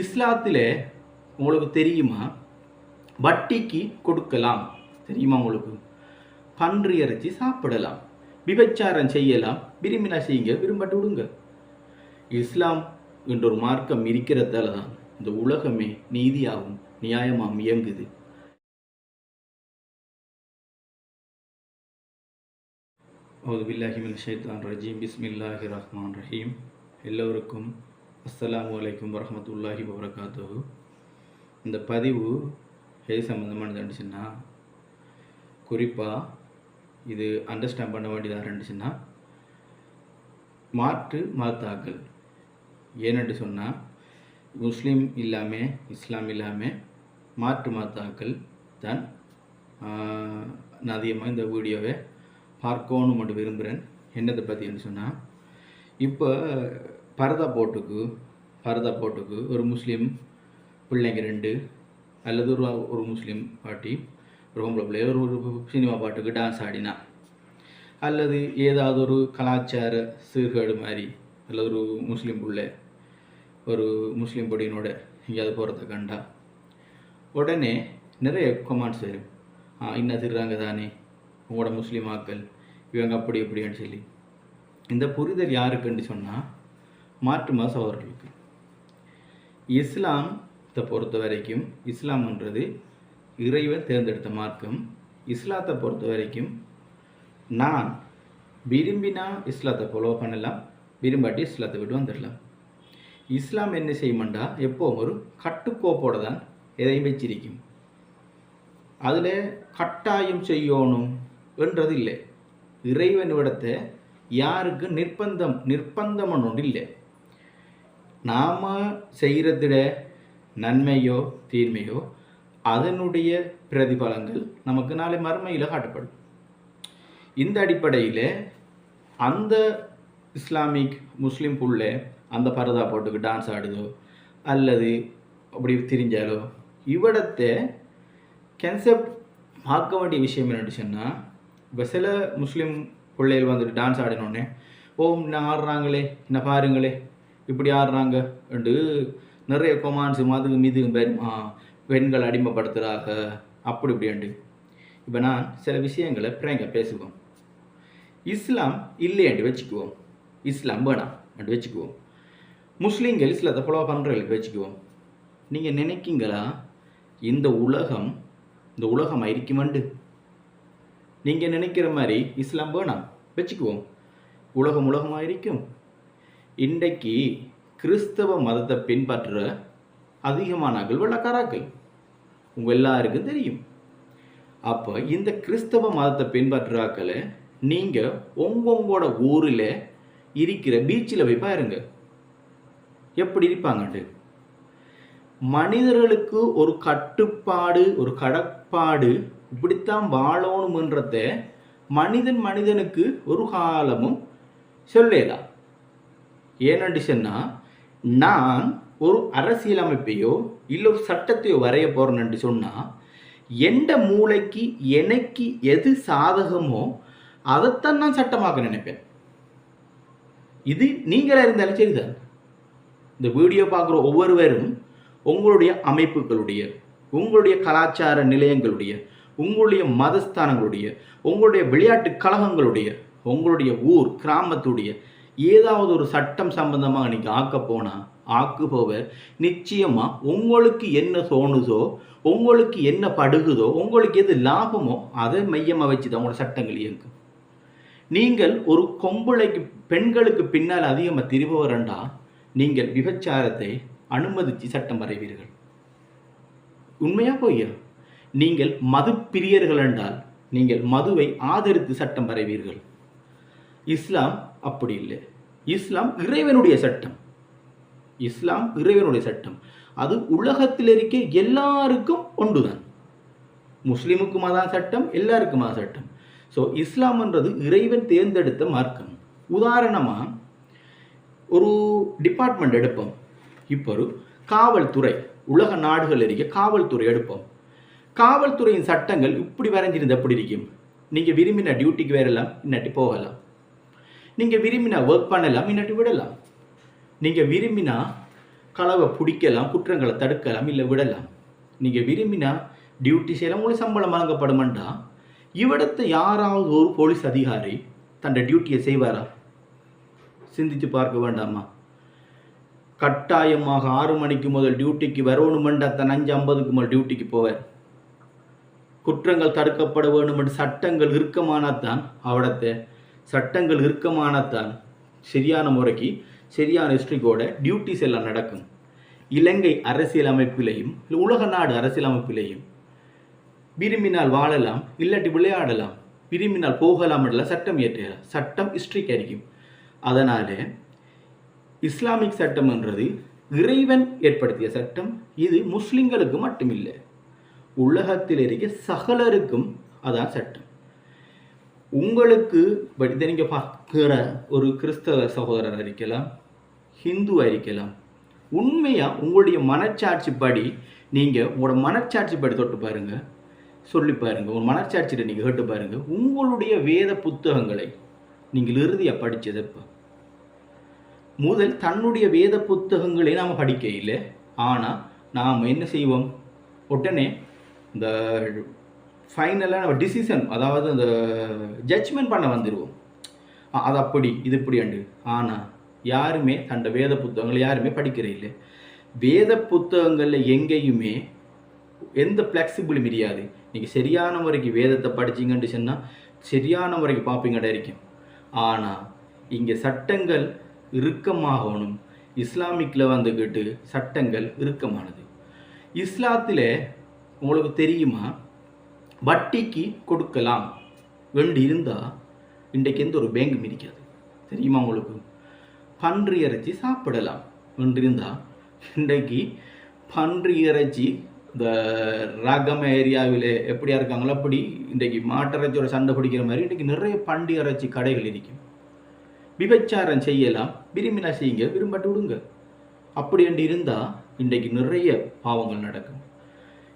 இஸ்லாத்தில் உங்களுக்கு தெரியுமா? வட்டிக்கு கொடுக்கலாம். தெரியுமா உங்களுக்கு? பன்றி இறைச்சி சாப்பிடலாம். விபச்சாரம் செய்யலாம். விரும்பினா செய்யுங்க விரும்பட்டு விடுங்க. இஸ்லாம் என்ற ஒரு மார்க்கம் இருக்கிறதால தான் இந்த உலகமே நீதியாகவும் நியாயமாகவும் இயங்குது. அவுது பில்லாஹி மின் ரஜீம் பிஸ்மில்லாஹி ரஹ்மான் ரஹீம். எல்லோருக்கும் அஸ்ஸலாமு அலைக்கும் வரமத்துல்லாஹி வபரகாத்துஹு. இந்த பதிவு எது சம்மந்தமானது இருந்துச்சுன்னா குறிப்பாக இது அண்டர்ஸ்டாண்ட் பண்ண வேண்டியதாக இருந்துச்சுன்னா மாற்று மதத்தாக்கள் ஏனென்று சொன்னால் முஸ்லீம் இல்லாமல் இஸ்லாம் இல்லாமல் மாற்று மதத்தாக்கள் தான் நான் அதிகமாக இந்த வீடியோவை பார்க்கணும் மட்டும் விரும்புகிறேன் என்னத்தை பற்றின்னு சொன்னால் இப்போ பரதா போட்டுக்கு பரதா போட்டுக்கு ஒரு முஸ்லீம் பிள்ளைங்க ரெண்டு அல்லது ஒரு ஒரு முஸ்லீம் பாட்டி ஒரு பொம்பளை பிள்ளை ஒரு ஒரு சினிமா பாட்டுக்கு டான்ஸ் ஆடினா. அல்லது ஏதாவது ஒரு கலாச்சார சீர்கேடு மாதிரி அல்லது ஒரு முஸ்லீம் பிள்ளை ஒரு முஸ்லீம் பொடியினோட எங்கேயாவது போகிறத கண்டா உடனே நிறைய கொமான்ஸ் வரும். ஆ இன்னும் திருறாங்க தானே உங்களோட முஸ்லீம் ஆக்கள் இவங்க அப்படி இப்படின்னு சொல்லி. இந்த புரிதல் யாருக்குன்னு சொன்னால் மாற்று மத சகோதரர்களுக்கு. இஸ்லாத்தை பொறுத்த வரைக்கும் இஸ்லாம்ன்றது இறைவன் தேர்ந்தெடுத்த மார்க்கம். இஸ்லாத்தை பொறுத்த வரைக்கும் நான் விரும்பினா இஸ்லாத்தை ஃபாலோ பண்ணலாம் விரும்பாட்டி இஸ்லாத்தை விட்டு வந்துடலாம். இஸ்லாம் என்ன செய்யுமெண்டா எப்போவும் ஒரு கட்டுக்கோப்போடு தான் எதையும் வச்சிருக்கும். அதில் கட்டாயம் செய்யணும் என்றது இல்லை. இறைவனிடத்தை யாருக்கு நிர்பந்தம் நிர்பந்தம் ஒன்று இல்லை. நாம் செய்கிறதிட நன்மையோ தீர்மையோ அதனுடைய பிரதிபலங்கள் நமக்கு நாளை மறுமையில் காட்டப்படும். இந்த அடிப்படையில் அந்த இஸ்லாமிக் முஸ்லீம் புள்ள அந்த பரதா போட்டுக்கு டான்ஸ் ஆடுதோ அல்லது அப்படி திரிஞ்சாலோ இவிடத்தை கன்செப்ட் பார்க்க வேண்டிய விஷயம் என்னட்டு சொன்னால் இப்போ சில முஸ்லீம் பிள்ளைகள் வந்துட்டு டான்ஸ் ஆடினோடனே ஓ என்ன ஆடுறாங்களே என்ன பாருங்களே இப்படி ஆடுறாங்க என்று நிறைய கொமான்ஸு மாதிரி மீது பெண்கள் அடிமைப்படுத்துகிறாங்க அப்படி இப்படின்ட்டு இப்போ நான் சில விஷயங்களை பிரியங்க பேசுவோம். இஸ்லாம் இல்லையண்டு வச்சுக்குவோம். இஸ்லாம் வேணாம் அண்டு வச்சுக்குவோம். முஸ்லீம்கள் இஸ்லாத்தை ஃபாலோ பண்ணுறவங்களுக்கு வச்சுக்குவோம். நீங்கள் நினைக்கிங்களா? இந்த உலகம் இந்த உலகம் இருக்குமண்டு நீங்கள் நினைக்கிற மாதிரி இஸ்லாம் வேணாம். வச்சுக்குவோம். உலகம் உலகமாக இருக்கும் இன்றைக்கு கிறிஸ்தவ மதத்தை பின்பற்ற அதிகமானார்கள் வெள்ளக்காராக்கள் உங்கள் எல்லாருக்கும் தெரியும். அப்போ இந்த கிறிஸ்தவ மதத்தை பின்பற்றாக்களை நீங்கள் உங்களோட ஊரில் இருக்கிற பீச்சில் போய் பாருங்க. எப்படி இருப்பாங்கன்ட்டு. மனிதர்களுக்கு ஒரு கட்டுப்பாடு ஒரு கடப்பாடு இப்படித்தான் வாழணுமன்றத மனிதன் மனிதனுக்கு ஒரு காலமும் சொல்லலாம் ஏனென்று சொன்னால் நான் ஒரு அரசியலமைப்பையோ இல்லை ஒரு சட்டத்தையோ வரைய போகிறேன்னு சொன்னால் எந்த மூளைக்கு எனக்கு எது சாதகமோ அதைத்தான் நான் சட்டமாக்க நினைப்பேன். இது நீங்களாக இருந்தாலும் சரிதான். இந்த வீடியோ பார்க்குற ஒவ்வொருவரும் உங்களுடைய அமைப்புகளுடைய உங்களுடைய கலாச்சார நிலையங்களுடைய உங்களுடைய மதஸ்தானங்களுடைய உங்களுடைய விளையாட்டு கழகங்களுடைய உங்களுடைய ஊர் கிராமத்துடைய ஏதாவது ஒரு சட்டம் சம்பந்தமாக நீங்கள் ஆக்க போனால் ஆக்குபவர் நிச்சயமாக உங்களுக்கு என்ன தோணுதோ உங்களுக்கு என்ன படுகுதோ உங்களுக்கு எது லாபமோ அதை மையமாக வச்சு தான் உங்களோட சட்டங்கள் இயங்கும். நீங்கள் ஒரு கொம்புளைக்கு பெண்களுக்கு பின்னால் அதிகமாக திரும்பவரண்டா நீங்கள் விபச்சாரத்தை அனுமதித்து சட்டம் வரைவீர்கள். உண்மையாக பொய்யா? நீங்கள் மது பிரியர்கள் என்றால் நீங்கள் மதுவை ஆதரித்து சட்டம் வரைவீர்கள். இஸ்லாம் அப்படி இல்லை. இஸ்லாம் இறைவனுடைய சட்டம். இஸ்லாம் இறைவனுடைய சட்டம். அது உலகத்தில் இருக்க எல்லாருக்கும் ஒன்றுதான். முஸ்லீமுக்கும் அதான் சட்டம் எல்லாருக்கும் அதான் சட்டம் ஸோ இஸ்லாம்ன்றது இறைவன் தேர்ந்தெடுத்த மார்க்கம். உதாரணமாக ஒரு டிபார்ட்மெண்ட் எடுப்போம். இப்போ ஒரு காவல்துறை உலக நாடுகள் இருக்க காவல்துறை எடுப்போம். காவல்துறையின் சட்டங்கள் இப்படி வரைஞ்சிருந்த எப்படி இருக்கும்? நீங்கள் விரும்பின டியூட்டிக்கு வேறெல்லாம் இன்னாட்டி போகலாம். நீங்கள் விரும்பினா ஒர்க் பண்ணலாம் இல்லாட்டி விடலாம். நீங்கள் விரும்பினா களவை பிடிக்கலாம் குற்றங்களை தடுக்கலாம் இல்லை விடலாம். நீங்கள் விரும்பினா டியூட்டி செய்யலாம் உங்களுக்கு சம்பளம் வழங்கப்படுமெண்டா? இவ்விடத்தை யாராவது ஒரு போலீஸ் அதிகாரி தன் டியூட்டியை செய்வாரா? சிந்தித்து பார்க்க வேண்டாமா? கட்டாயமாக ஆறு மணிக்கு முதல் டியூட்டிக்கு வரணுமெண்டா தன் அஞ்சு ஐம்பதுக்கு முதல் டியூட்டிக்கு போவார். குற்றங்கள் தடுக்கப்பட வேண்டும் என்று சட்டங்கள் இறுக்கமானத்தான் அவடத்தை சட்டங்கள் இறுக்கமானத்தான் சரியான முறைக்கு சரியான ஹிஸ்ட்ரிக்கோட டியூட்டிஸ் எல்லாம் நடக்கும். இலங்கை அரசியலமைப்பிலையும் இல்லை உலக நாடு அரசியலமைப்பிலையும் விரும்பினால் வாழலாம் இல்லாட்டி விளையாடலாம் விரும்பினால் போகலாம் இல்லை சட்டம் இயற்றலாம் சட்டம் ஹிஸ்ட்ரிக் அறிக்கும் அதனால் இஸ்லாமிக் சட்டம் என்றது இறைவன் ஏற்படுத்திய சட்டம். இது முஸ்லிம்களுக்கு மட்டுமில்லை. உலகத்தில் இருக்க சகலருக்கும் அதான் சட்டம். உங்களுக்கு பட் இதை நீங்கள் பார்க்குற ஒரு கிறிஸ்தவ சகோதரர் இருக்கலாம் ஹிந்து இருக்கலாம் உண்மையாக உங்களுடைய மனச்சாட்சிப்படி நீங்கள் உங்களோட மனச்சாட்சிப்படி தொட்டு பாருங்கள் சொல்லி பாருங்கள் உங்கள் மனச்சாட்சியில் நீங்கள் கேட்டு பாருங்கள் உங்களுடைய வேத புத்தகங்களை நீங்கள் இறுதியாக படித்தது இப்போ முதல் தன்னுடைய வேத புத்தகங்களை நாம் படிக்க இல்லை ஆனால் நாம் என்ன செய்வோம்? உடனே இந்த ஃபைனலாக நம்ம டிசிஷன் அதாவது அந்த ஜட்ஜ்மெண்ட் பண்ண வந்துடுவோம் அது அப்படி இது இப்படி அண்டு. ஆனால் யாருமே அந்த வேத புத்தகங்களை யாருமே படிக்கிற இல்லை. வேத புத்தகங்களில் எங்கேயுமே எந்த ஃப்ளெக்சிபிளும் தெரியாது நீங்கள் சரியான முறைக்கு வேதத்தை படிச்சிங்கன்ட்டு சொன்னால் சரியான முறைக்கு பார்ப்பீங்கடா இருக்கும் ஆனால் இங்கே சட்டங்கள் இறுக்கமாகணும். இஸ்லாமிக்கில் வந்துக்கிட்டு சட்டங்கள் இறுக்கமானது. இஸ்லாத்தில் உங்களுக்கு தெரியுமா? வட்டிக்கு கொடுக்கலாம். வேண்டி இருந்தால் இன்றைக்கு எந்த ஒரு பேங்கும் இருக்காது. தெரியுமா உங்களுக்கு? பன்றி இறைச்சி சாப்பிடலாம். வேண்டி இருந்தால் இன்றைக்கு பன்றி இறைச்சி இந்த ரகம் ஏரியாவில் எப்படியா இருக்காங்களோ அப்படி இன்றைக்கு மாட்டிறைச்சியோட சண்டை பிடிக்கிற மாதிரி இன்றைக்கு நிறைய பண்டி இறைச்சி கடைகள் இருக்கும். விபச்சாரம் செய்யலாம். விரும்பினா செய்யுங்க. விரும்பட்டு விடுங்க. அப்படி என்று இருந்தால் இன்றைக்கு நிறைய பாவங்கள் நடக்கும்.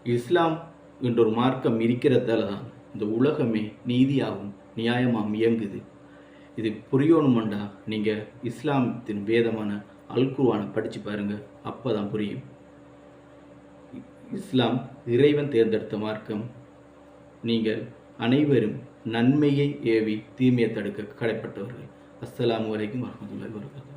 இஸ்லாம் என்ற ஒரு மார்க்கம் இருக்கிறதால தான் இந்த உலகமே நீதியாகவும் நியாயமாகவும் இயங்குது. இது புரியணுமெண்டா? நீங்கள் இஸ்லாமத்தின் வேதமான அல்குவானை படித்து பாருங்கள் அப்போ தான் புரியும். இஸ்லாம் இறைவன் தேர்ந்தெடுத்த மார்க்கம். நீங்கள் அனைவரும் நன்மையை ஏவி தீமையை தடுக்க கடைப்பட்டவர்கள். அஸ்லாம் வரைக்கும் வரமத்துல்லாஹி வரகாத்துஹு